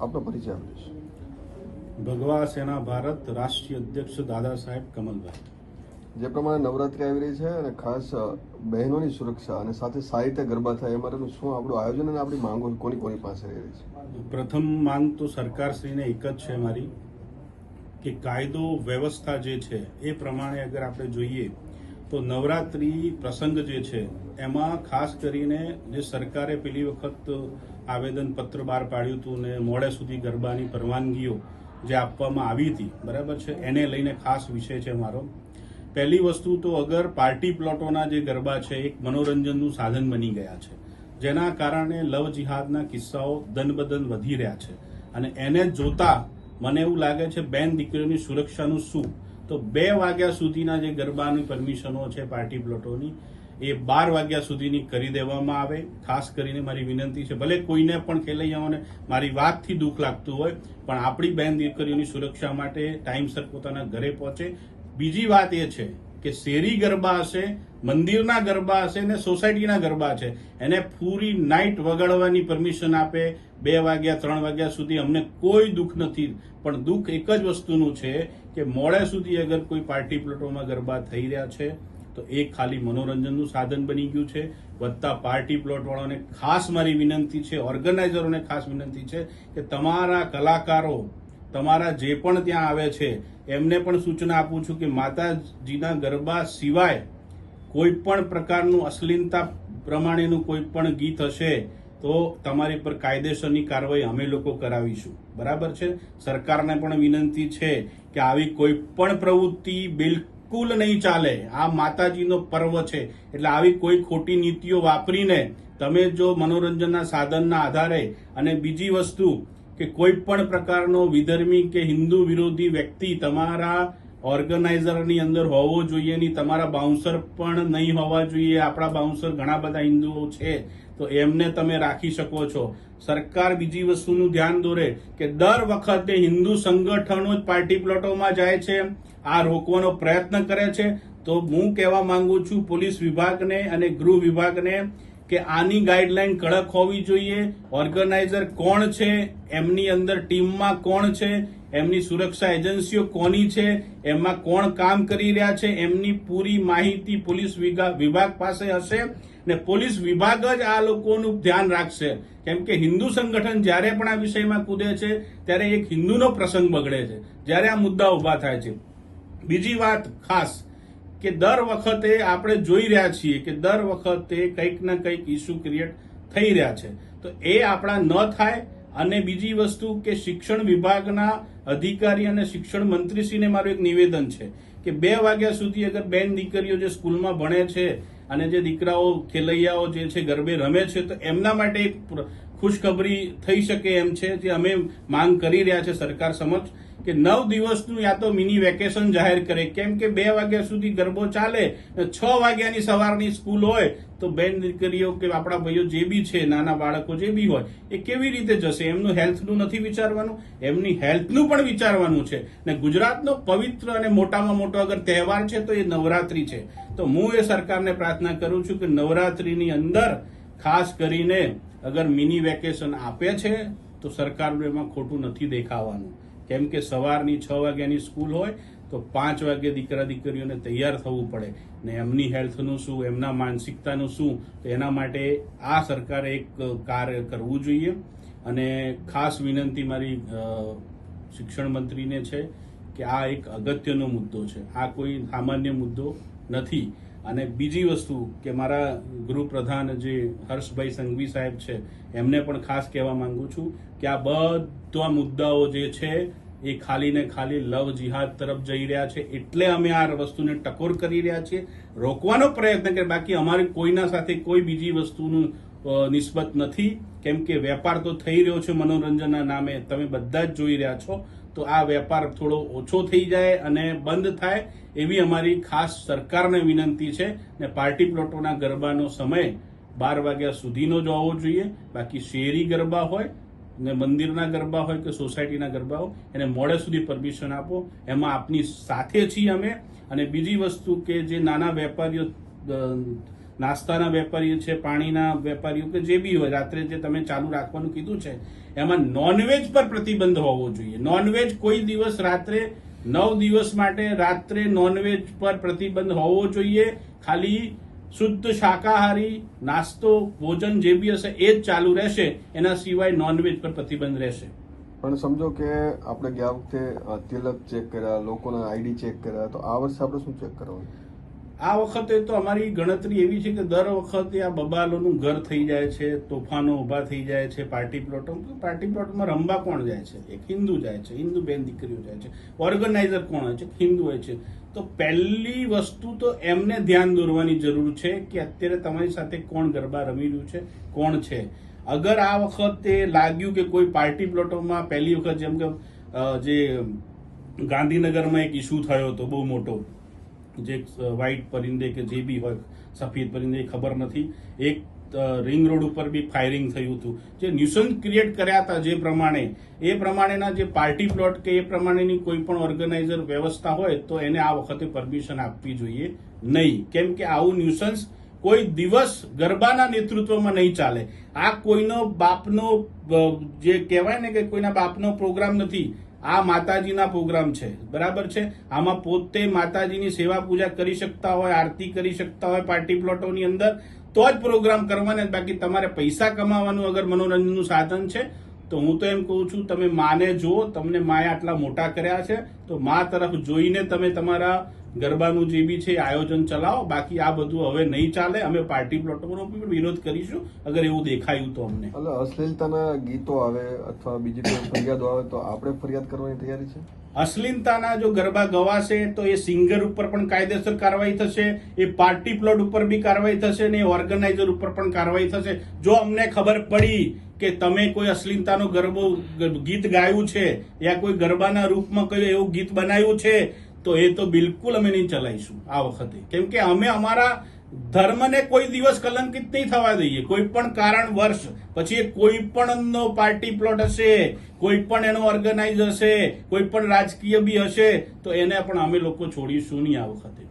આપનો પરિચય આપીશ ભગવા સેના ભારત રાષ્ટ્રીય અધ્યક્ષ દાદા સાહેબ કમલભાઈ. જે પ્રમાણે નવરાત્રી આવી રહી છે અને ખાસ બહેનોની સુરક્ષા અને સાથે સાહિત્ય ગરબા થાય એ માટેનું શું આપણું આયોજન અને આપણી માંગો કોની કોની પાસે રહી છે? પ્રથમ માંગ તો સરકારશ્રીને એક જ છે મારી કે કાયદો વ્યવસ્થા જે છે એ પ્રમાણે અગર આપણે જોઈએ તો નવરાત્રી પ્રસંગ જે છે એમાં ખાસ કરીને જે સરકારે પેલી વખત આવેદન પત્ર બહાર પાડ્યું હતું ને મોડે સુધી ગરબાની પરવાનગીઓ જે આપવામાં આવી હતી, બરાબર છે? એને લઈને ખાસ વિષય છે મારો. પહેલી વસ્તુ તો અગર પાર્ટી પ્લોટોના જે ગરબા છે, એક મનોરંજનનું સાધન બની ગયા છે, જેના કારણે લવ જિહાદના કિસ્સાઓ દનબદન વધી રહ્યા છે. અને એને જોતા મને એવું લાગે છે, બેન દીકરીઓની સુરક્ષાનું શું? તો બે વાગ્યા સુધીના જે ગરબાની પરમિશનો છે પાર્ટી પ્લોટોની એ બાર વાગ્યા સુધીની કરી દેવામાં આવે. ખાસ કરીને મારી વિનંતી છે, ભલે કોઈને પણ ખેલૈયાઓને મારી વાતથી દુઃખ લાગતું હોય, પણ આપણી બહેન દીકરીઓની સુરક્ષા માટે ટાઈમસર પોતાના ઘરે પહોંચે. બીજી વાત એ છે કે શેરી ગરબા હશે, મંદિરના ગરબા હશે ને સોસાયટીના ગરબા છે, એને પૂરી નાઇટ વગાડવાની પરમિશન આપે. બે વાગ્યા, ત્રણ વાગ્યા સુધી અમને કોઈ દુઃખ નથી. પણ દુઃખ એક જ વસ્તુનું છે કે મોડે સુધી અગર કોઈ પાર્ટી પ્લોટોમાં ગરબા થઈ રહ્યા છે તો એ ખાલી મનોરંજનનું સાધન બની ગયું છે. વધતા પાર્ટી પ્લોટવાળાને ખાસ મારી વિનંતી છે, ઓર્ગેનાઇઝરોને ખાસ વિનંતી છે કે તમારા કલાકારો, તમારા જે પણ ત્યાં આવે છે, એમને પણ સૂચના આપું છું કે માતાજીના ગરબા સિવાય કોઈ પણ પ્રકારનું અશ્લીલતા પ્રમાણેનું કોઈ પણ ગીત હશે તો તમારી પર કાયદેસરની કાર્યવાહી અમે લોકો કરાવીશું. બરાબર છે? સરકારને પણ વિનંતી છે કે આવી કોઈ પણ પ્રવૃત્તિ બિલકુલ નહીં ચાલે. આ માતાજીનો પર્વ છે. એટલે આવી કોઈ ખોટી નીતિઓ વાપરીને તમે જો મનોરંજનના સાધનના આધારે અને બીજી વસ્તુ કે કોઈ પણ પ્રકારનો વિધર્મી કે હિન્દુ વિરોધી વ્યક્તિ તમારા ઓર્ગેનાઇઝરની અંદર હોવો જોઈએ નહીં. તમારા બાઉન્સર પણ નહીં હોવા જોઈએ. આપણા બાઉન્સર ઘણા બધા હિન્દુઓ છે. તો એમને તમે રાખી શકો છો. સરકાર બીજી વસ્તુનું ધ્યાન દોરે કે દર વખતે હિન્દુ સંગઠનો જ પાર્ટી પ્લોટોમાં જાય છે, આ રોકવાનો પ્રયત્ન કરે છે. તો હું કહેવા માંગુ છું પોલીસ વિભાગને અને ગૃહ વિભાગને કે આની ગાઈડલાઈન કડક હોવી જોઈએ. ઓર્ગેનાઇઝર કોણ છે, એમની અંદર ટીમમાં કોણ છે, એમની સુરક્ષા એજન્સીઓ કોની છે, એમાં કોણ કામ કરી રહ્યા છે, એમની પૂરી માહિતી પોલીસ વિભાગ પાસે હશે. ને પોલીસ વિભાગ જ આ લોકોનું ધ્યાન રાખશે. કેમ કે હિન્દુ સંગઠન જ્યારે પણ આ વિષયમાં કૂદે છે, ત્યારે એક હિન્દુનો પ્રસંગ બગડે છે. જ્યારે આ મુદ્દા ઊભા થાય છે. બીજી વાત ખાસ, કે દર વખતે આપણે જોઈ રહ્યા છીએ કે દર વખતે કંઈક ને કંઈક ઇસ્યુ ક્રિએટ થઈ રહ્યા છે. તો એ આપણા ન થાય અને બીજી વસ્તુ કે શિક્ષણ વિભાગના અધિકારી અને શિક્ષણ મંત્રીશ્રીને મારું એક નિવેદન છે કે બે વાગ્યા સુધી અગર બેન દીકરીઓ જે સ્કૂલમાં ભણે છે અને જે દીકરાઓ ખેલૈયાઓ જે છે, ગરબે રમે છે, તો એમના માટે એક ખુશખબરી થઈ શકે એમ છે, જે અમે માંગ કરી રહ્યા છે સરકાર સમક્ષ. કે નવ દિવસનું યા તો મિની વેકેશન જાહેર કરે. કેમ કે બે વાગ્યા સુધી ગરબો ચાલે છ વાગ્યાની સવારની સ્કૂલ હોય તો બેન દીકરીઓ કે આપણા ભાઈઓ જે બી છે, નાના બાળકો જે બી હોય, એ કેવી રીતે જશે? એમનું હેલ્થનું નથી વિચારવાનું, એમની હેલ્થનું પણ વિચારવાનું છે. ને ગુજરાતનો પવિત્ર અને મોટામાં મોટો અગર તહેવાર છે તો એ નવરાત્રી છે. તો હું એ સરકારને પ્રાર્થના કરું છું કે નવરાત્રીની અંદર ખાસ કરીને અગર મિની વેકેશન આપે છે, તો સરકારનું એમાં ખોટું નથી દેખાવાનું. કેમ કે સવારની છ વાગ્યાની સ્કૂલ હોય, તો પાંચ વાગે દીકરા દીકરીઓને તૈયાર થવું પડે. ને એમની હેલ્થનું શું, એમના માનસિકતાનું શું, તો એના માટે આ સરકારે એક કાર્ય કરવું જોઈએ. અને ખાસ વિનંતી મારી શિક્ષણ મંત્રીને છે કે આ એક અગત્યનો મુદ્દો છે. આ કોઈ સામાન્ય મુદ્દો નથી. અને બીજી વસ્તુ કે મારા ગૃહપ્રધાન જે હર્ષભાઈ સંઘવી સાહેબ છે, એમને પણ ખાસ કહેવા માંગુ છું કે આ બધા મુદ્દાઓ જે છે, એ ખાલી ને ખાલી લવ જિહાદ તરફ જઈ રહ્યા છે. એટલે અમે આ વસ્તુને ટકોર કરી રહ્યા છીએ. રોકવાનો પ્રયત્ન કરીએ. બાકી અમારે કોઈના સાથે કોઈ બીજી વસ્તુનું નિસ્બત નથી. કેમ કે વેપાર તો થઈ રહ્યો છે મનોરંજનના નામે. તમે બધા જ જોઈ રહ્યા છો. તો આ વેપાર થોડો ઓછો થઈ જાય અને બંધ થાય એવી અમારી ખાસ સરકારને વિનંતી છે ને પાર્ટી પ્લોટોના ગરબાનો સમય બાર વાગ્યા સુધીનો જ હોવો જોઈએ. બાકી શેરી ગરબા હોય ને મંદિરના ગરબા હોય કે સોસાયટીના ગરબા હોય, એને મોડે સુધી પરમિશન આપો. એમાં આપની સાથે છીએ અમે. અને બીજી વસ્તુ કે જે નાના વેપારીઓ નાસ્તાના વેપારીઓ છે, પાણીના વેપારીઓ કે જે બી હોય, રાત્રે જે તમે ચાલુ રાખવાનું કીધું છે, એમાં નોનવેજ પર પ્રતિબંધ હોવો જોઈએ. નોનવેજ કોઈ દિવસ રાત્રે, નવ દિવસ માટે રાત્રે નોનવેજ પર પ્રતિબંધ હોવો જોઈએ. ખાલી શુદ્ધ શાકાહારી નાસ્તો, ભોજન જે બી હશે, એ જ ચાલુ રહેશે. એના સિવાય નોનવેજ પર પ્રતિબંધ રહેશે. પણ સમજો કે આપણે ગયા વખતે તિલક ચેક કર્યા, લોકોના આઈડી ચેક કર્યા, તો આ વર્ષે આપણે શું ચેક કરવાનું? આ વખતે તો અમારી ગણતરી એવી છે કે દર વખતે આ બબાલોનું ઘર થઈ જાય છે, તોફાનો ઊભા થઈ જાય છે, પાર્ટી પ્લોટો. પાર્ટી પ્લોટમાં રમવા કોણ જાય છે? એક હિન્દુ જાય છે, હિન્દુ બેન દીકરીઓ જાય છે. ઓર્ગેનાઇઝર કોણ હોય છે? હિન્દુ હોય છે. તો પહેલી વસ્તુ તો એમને ધ્યાન દોરવાની જરૂર છે કે અત્યારે તમારી સાથે કોણ ગરબા રમી રહ્યું છે, કોણ છે? અગર આ વખતે લાગ્યું કે કોઈ પાર્ટી પ્લોટોમાં પહેલી વખત જેમ કે જે ગાંધીનગરમાં એક ઇસ્યુ થયો હતો બહુ મોટો જે વ્હાઇટ પરિંદે કે જે બી હોય, સફેદ પરિંદે ખબર નથી. એક રિંગ રોડ ઉપર બી ફાયરિંગ થયું હતું. જે ન્યુસન્સ ક્રિએટ કર્યા હતા જે પ્રમાણે, એ પ્રમાણેના જે પાર્ટી પ્લોટ કે એ પ્રમાણેની કોઈ પણ ઓર્ગેનાઇઝર વ્યવસ્થા હોય, તો એને આ વખતે પરમિશન આપવી જોઈએ નહીં. કેમ કે આવું ન્યુસન્સ કોઈ દિવસ ગરબાના નેતૃત્વમાં નહીં ચાલે. આ કોઈનો બાપનો જે કહેવાય ને કે કોઈના બાપનો પ્રોગ્રામ નથી આ માતાજીના પ્રોગ્રામ છે. બરાબર છે? આમાં પોતે માતાજીની સેવા પૂજા કરી શકતા હોય, આરતી કરી શકતા હોય, પાર્ટી પ્લોટોની અંદર, તો જ પ્રોગ્રામ કરવાના બાકી તમારે પૈસા કમાવાનું અગર મનોરંજનનું સાધન છે, તો હું તો એમ કહું છું, તમે માને જુઓ, તમને માએ આટલા મોટા કર્યા છે, તો મા તરફ જોઈને તમે તમારા ગરબાનું જે બી છે આયોજન ચલાવો. બાકી આ બધું હવે નહીં ચાલે. અમે પાર્ટી પ્લોટોનો પણ વિરોધ કરીશું. અગર એવું દેખાયું તો અમને. એટલે અશ્લીલતાના ગીતો આવે અથવા બીજી કોઈ ફરિયાદો આવે તો આપણે ફરિયાદ કરવાની તૈયારી છે? અશ્લીલતાના જો ગરબા ગવાશે તો એ સિંગર ઉપર પણ કાયદેસર કાર્યવાહી થશે. એ પાર્ટી પ્લોટ ઉપર બી કાર્યવાહી થશે ને એ ઓર્ગેનાઇઝર ઉપર પણ કાર્યવાહી થશે. જો અમને ખબર પડી કે તમે કોઈ અશ્લીલતાનો ગરબો ગીત ગાયું છે યા કોઈ ગરબાના રૂપમાં કોઈ એવું ગીત બનાવ્યું છે તો એ તો બિલકુલ અમે નહીં ચલાવીશું આ વખતે. કેમ કે અમે અમારા ધર્મને કોઈ દિવસ કલંકિત નહીં થવા દઈએ. કોઈ પણ કારણ વર્ષ, પછી કોઈ પણ પાર્ટી પ્લોટ હશે, કોઈ પણ એનો ઓર્ગેનાઇઝ હશે, કોઈ પણ રાજકીય બી હશે, તો એને પણ અમે લોકો છોડીશું નહીં આ વખતે.